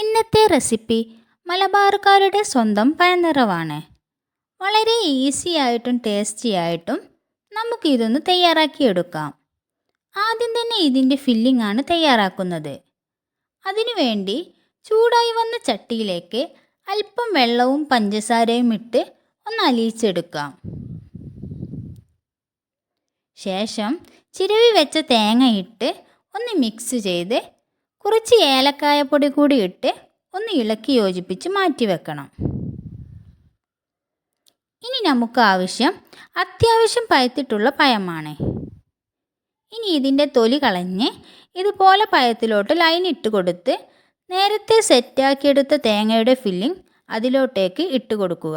ഇന്നത്തെ റെസിപ്പി മലബാറുകാരുടെ സ്വന്തം പയനിറവാണ് വളരെ ഈസി ആയിട്ടും ടേസ്റ്റി ആയിട്ടും നമുക്കിതൊന്ന് തയ്യാറാക്കിയെടുക്കാം. ആദ്യം തന്നെ ഇതിന്റെ ഫില്ലിംഗ് ആണ് തയ്യാറാക്കുന്നത്. അതിനുവേണ്ടി ചൂടായി വന്ന ചട്ടിയിലേക്ക് അല്പം വെള്ളവും പഞ്ചസാരയും ഇട്ട് ഒന്ന് അലിയിച്ചെടുക്കാം. ശേഷം ചിരവി വെച്ച തേങ്ങ ഇട്ട് ഒന്ന് മിക്സ് ചെയ്ത് കുറച്ച് ഏലക്കായപ്പൊടി കൂടി ഇട്ട് ഒന്ന് ഇളക്കി യോജിപ്പിച്ച് മാറ്റി വെക്കണം. ഇനി നമുക്ക് ആവശ്യം അത്യാവശ്യം പയത്തിട്ടുള്ള പയമാണ് ഇനി ഇതിന്റെ തൊലി കളഞ്ഞ് ഇതുപോലെ പയത്തിലോട്ട് ലൈൻ ഇട്ട് കൊടുത്ത് നേരത്തെ സെറ്റാക്കിയെടുത്ത തേങ്ങയുടെ ഫില്ലിംഗ് അതിലോട്ടേക്ക് ഇട്ട് കൊടുക്കുക.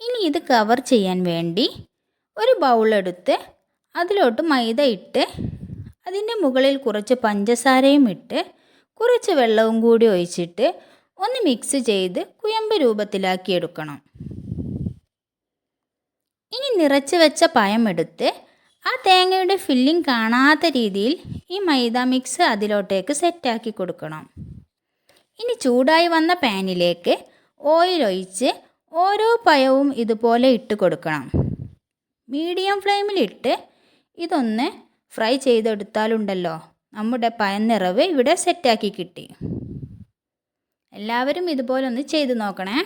ഇനി ഇത് കവർ ചെയ്യാൻ വേണ്ടി ഒരു ബൗളെടുത്ത് അതിലോട്ട് മൈദ ഇട്ട് അതിന്റെ മുകളിൽ കുറച്ച് പഞ്ചസാരയും ഇട്ട് കുറച്ച് വെള്ളവും കൂടി ഒഴിച്ചിട്ട് ഒന്ന് മിക്സ് ചെയ്ത് കുയമ്പ് രൂപത്തിലാക്കി എടുക്കണം. ഇനി നിറച്ച് വെച്ച പയം എടുത്ത് ആ തേങ്ങയുടെ ഫില്ലിംഗ് കാണാത്ത രീതിയിൽ ഈ മൈദ മിക്സ് അതിലോട്ടേക്ക് സെറ്റാക്കി കൊടുക്കണം. ഇനി ചൂടായി വന്ന പാനിലേക്ക് ഓയിൽ ഒഴിച്ച് ഓരോ പയവും ഇതുപോലെ ഇട്ട് കൊടുക്കണം. മീഡിയം ഫ്ലെയിമിലിട്ട് ഇതൊന്ന് ഫ്രൈ ചെയ്തെടുത്താലുണ്ടല്ലോ. നമ്മുടെ പയനിറവ് ഇവിടെ സെറ്റാക്കി കിട്ടി. എല്ലാവരും ഇതുപോലെ ഒന്ന് ചെയ്ത് നോക്കണേ.